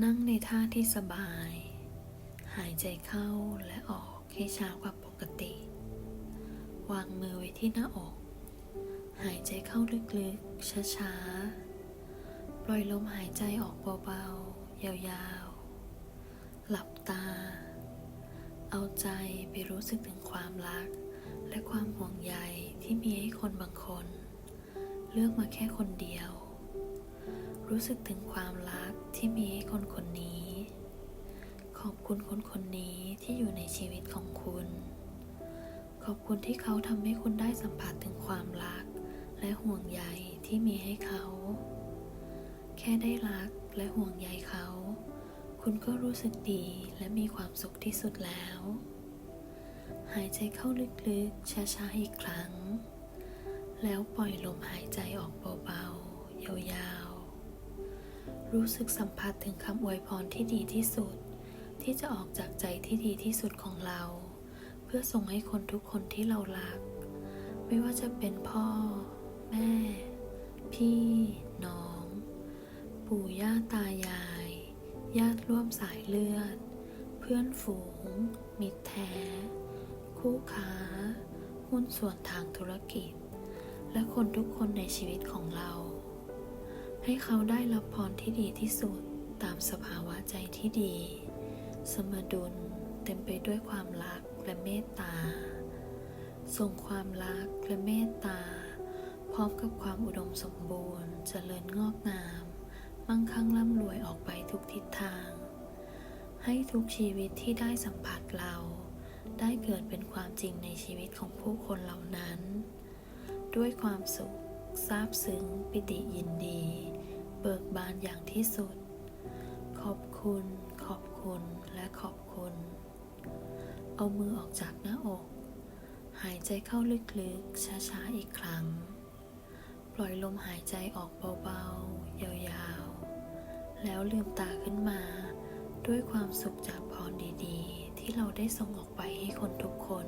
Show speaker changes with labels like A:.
A: นั่งในท่าที่สบาย หายใจเข้าและออกให้ช้ากว่าปกติ วางมือไว้ที่หน้าอก หายใจเข้าลึกๆ ช้าๆ ปล่อยลมหายใจออกเบาๆ ยาวๆ หลับตา เอาใจไปรู้สึกถึงความรัก และความห่วงใยที่มีให้คนบางคน เลือกมาแค่คนเดียว รู้สึกถึงความรัก ที่มีให้คนคนนี้ ขอบคุณคนคนนี้ที่อยู่ในชีวิตของคุณ ขอบคุณที่เขาทำให้คุณได้สัมผัสถึงความรัก และห่วงใยที่มีให้เขา แค่ได้รักและห่วงใยเขา คุณก็รู้สึกดีและมีความสุขที่สุดแล้ว หายใจเข้าลึกๆ ช้าๆ อีกครั้ง แล้วปล่อยลมหายใจออกเบาๆ ยาวๆ รู้สึกสัมผัสถึงคำอวยพรที่ดีที่สุด ที่จะออกจากใจที่ดีที่สุดของเรา เพื่อส่งให้คนทุกคนที่เรารัก ไม่ว่าจะเป็นพ่อ แม่ พี่ น้อง ปู่ย่าตายาย ญาติร่วมสายเลือด เพื่อนฝูง มิตรแท้ คู่ค้า หุ้นส่วนทางธุรกิจ และคนทุกคนในชีวิตของเรา ให้เขาได้รับพรที่ดีที่สุดตามสภาวะใจที่ดี สมดุลเต็มไปด้วยความรักและเมตตา ส่งความรักและเมตตา พร้อมกับความอุดมสมบูรณ์เจริญงอกงาม มั่งคั่งร่ำรวยออกไปทุกทิศทาง ให้ทุกชีวิตที่ได้สัมผัสเรา ได้เกิดเป็นความจริงในชีวิตของผู้คนเหล่านั้น ด้วยความสุข ซาบซึ้งปิติยินดี เบิกบานอย่างที่สุด ขอบคุณ ขอบคุณและขอบคุณ เอามือออกจากหน้าอก หายใจเข้าลึกๆ ช้าๆ อีกครั้ง ปล่อยลมหายใจออกเบาๆ ยาวๆ แล้วลืมตาขึ้นมา ด้วยความสุขจากพรดีๆ ที่เราได้ส่งออกไปให้คนทุกคน